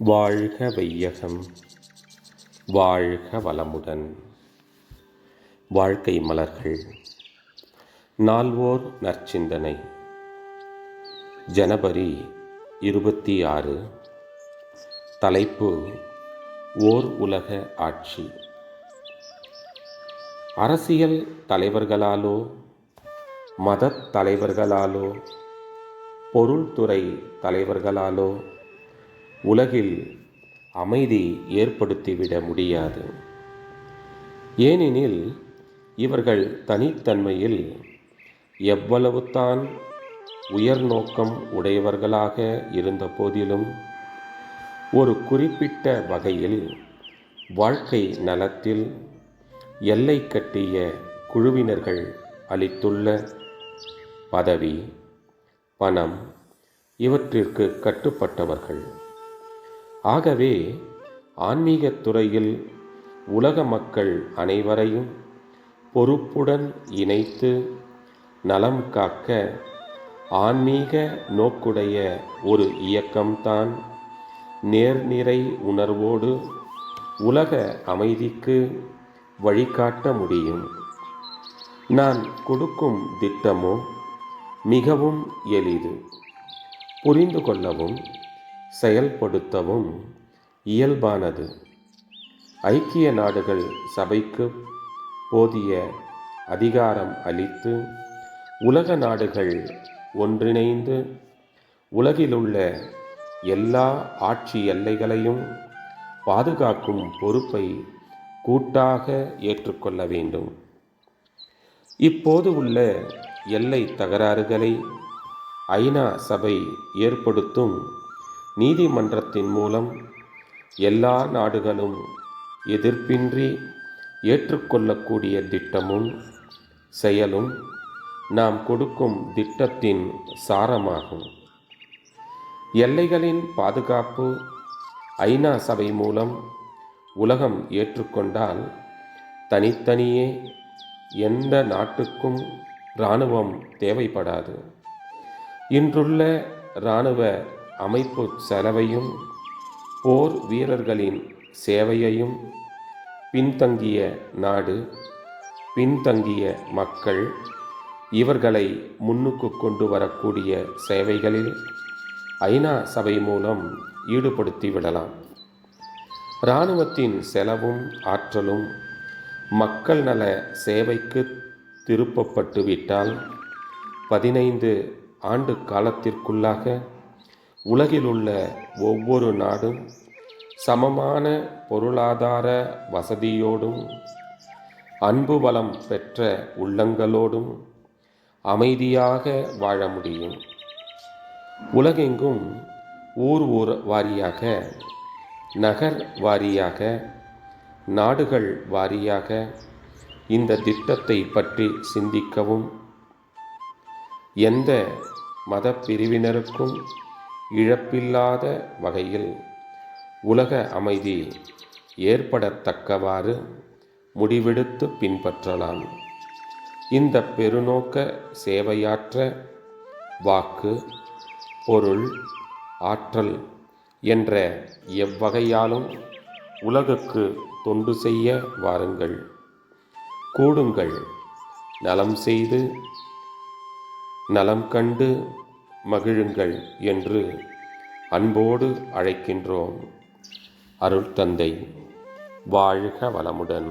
வாழ்க வையகம் வாழ்க வளமுடன். வாழ்க்கை மலர்கள் நால்வோர் நற்சிந்தனை. ஜனவரி இருபத்தி ஆறு தலைப்பு ஓர் உலக ஆட்சி. அரசியல் தலைவர்களாலோ மதத் தலைவர்களாலோ பொருள்துறை தலைவர்களாலோ உலகில் அமைதி ஏற்படுத்திவிட முடியாது. ஏனெனில் இவர்கள் தனித்தன்மையில் எவ்வளவுதான் உயர் நோக்கம் உடையவர்களாக இருந்த போதிலும் ஒரு குறிப்பிட்ட வகையில் வாழ்க்கை நலத்தில் எல்லை கட்டிய குழுவினர்கள் அளித்துள்ள பதவி பணம் இவற்றிற்கு கட்டுப்பட்டவர்கள். ஆகவே ஆன்மீகத் துறையில் உலக மக்கள் அனைவரையும் பொறுப்புடன் இணைத்து நலம் காக்க ஆன்மீக நோக்குடைய ஒரு இயக்கம்தான் நேர்நிறை உணர்வோடு உலக அமைதிக்கு வழிகாட்ட முடியும். நான் கொடுக்கும் திட்டமோ மிகவும் எளிது. புரிந்து கொள்ளவும் செயல்படுத்தவும் இயல்பானது. ஐக்கிய நாடுகள் சபைக்கு போதிய அதிகாரம் அளித்து உலக நாடுகள் ஒன்றிணைந்து உலகிலுள்ள எல்லா ஆட்சி எல்லைகளையும் பாதுகாக்கும் பொறுப்பை கூட்டாக ஏற்றுக்கொள்ள வேண்டும். இப்போது உள்ள எல்லை தகராறுகளை ஐநா சபை ஏற்படுத்தும் நீதிமன்றத்தின் மூலம் எல்லா நாடுகளும் எதிர்ப்பின்றி ஏற்றுக்கொள்ளக்கூடிய திட்டமும் செயலும் நாம் கொடுக்கும் திட்டத்தின் சாரமாகும். எல்லைகளின் பாதுகாப்பு ஐநா சபை மூலம் உலகம் ஏற்றுக்கொண்டால் தனித்தனியே எந்த நாட்டுக்கும் இராணுவம் தேவைப்படாது. இன்றுள்ள இராணுவ அமைப்பு செலவையும் போர் வீரர்களின் சேவையையும் பின்தங்கிய நாடு பின்தங்கிய மக்கள் இவர்களை முன்னுக்கு கொண்டு வரக்கூடிய சேவைகளில் ஐநா சபை மூலம் ஈடுபடுத்தி விடலாம். இராணுவத்தின் செலவும் ஆற்றலும் மக்கள் நல சேவைக்கு திருப்பப்பட்டு விட்டால் பதினைந்து ஆண்டு காலத்திற்குள்ளாக உலகில் உள்ள ஒவ்வொரு நாடும் சமமான பொருளாதார வசதியோடும் அன்பு வளம் பெற்ற உள்ளங்களோடும் அமைதியாக வாழ முடியும். உலகெங்கும் ஊர் ஊர் வாரியாக நகர் வாரியாக நாடுகள் வாரியாக இந்த திட்டத்தை பற்றி சிந்திக்கவும் எந்த மத பிரிவினருக்கும் இழப்பில்லாத வகையில் உலக அமைதி ஏற்படத்தக்கவாறு முடிவெடுத்து பின்பற்றலாம். இந்த பெருநோக்க சேவையாற்ற வாக்கு பொருள் ஆற்றல் என்ற எவ்வகையாலும் உலகுக்கு தொண்டு செய்ய வாருங்கள். கூடுங்கள். நலம் செய்து நலம் கண்டு மகிழுங்கள் என்று அன்போடு அழைக்கின்றோம். அருள் தந்தை வாழ்க வளமுடன்.